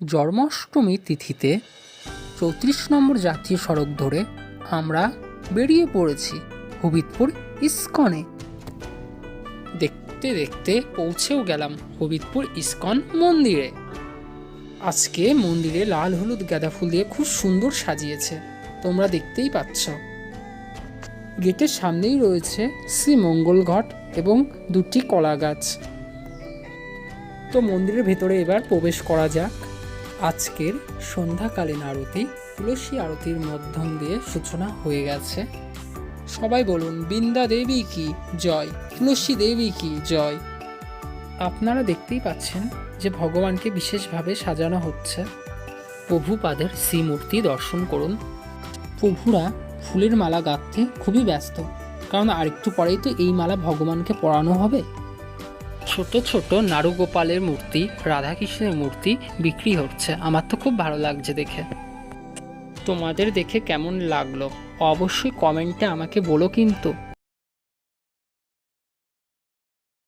জন্মাষ্টমী তিথিতে চৌত্রিশ নম্বর জাতীয় সড়ক ধরে আমরা বেরিয়ে পড়েছি হবিতপুর ইস্কনে। দেখতে দেখতে পৌঁছেও গেলাম হবিতপুর ইস্কন মন্দিরে। আজকে মন্দিরে লাল হলুদ গাঁদা ফুল দিয়ে খুব সুন্দর সাজিয়েছে, তোমরা দেখতেই পাচ্ছ। গেটের সামনেই রয়েছে শ্রী মঙ্গল ঘট এবং দুটি কলা গাছ তো মন্দিরের ভেতরে এবার প্রবেশ করা যাক। আজকের সন্ধ্যাকালীন আরতি, তুলসী আরতির মধ্যম দিয়ে সূচনা হয়ে গেছে। সবাই বলুন, বৃন্দা দেবী কি? জয়। তুলসী দেবী কি? জয়। আপনারা দেখতেই পাচ্ছেন যে ভগবানকে বিশেষভাবে সাজানো হচ্ছে। প্রভুপাদের শ্রীমূর্তি দর্শন করুন। প্রভুরা ফুলের মালা গাঁথতে খুবই ব্যস্ত। কারণ আরেকটু পরেই তো এই মালা ভগবানকে পরানো হবে। ছোট ছোট নারুগোপালের মূর্তি, রাধাকৃষ্ণের মূর্তি বিক্রি হচ্ছে। আমার তো খুব ভালো লাগছে দেখে। তোমাদের দেখে কেমন লাগল? অবশ্যই কমেন্টে আমাকে বলো কিন্তু।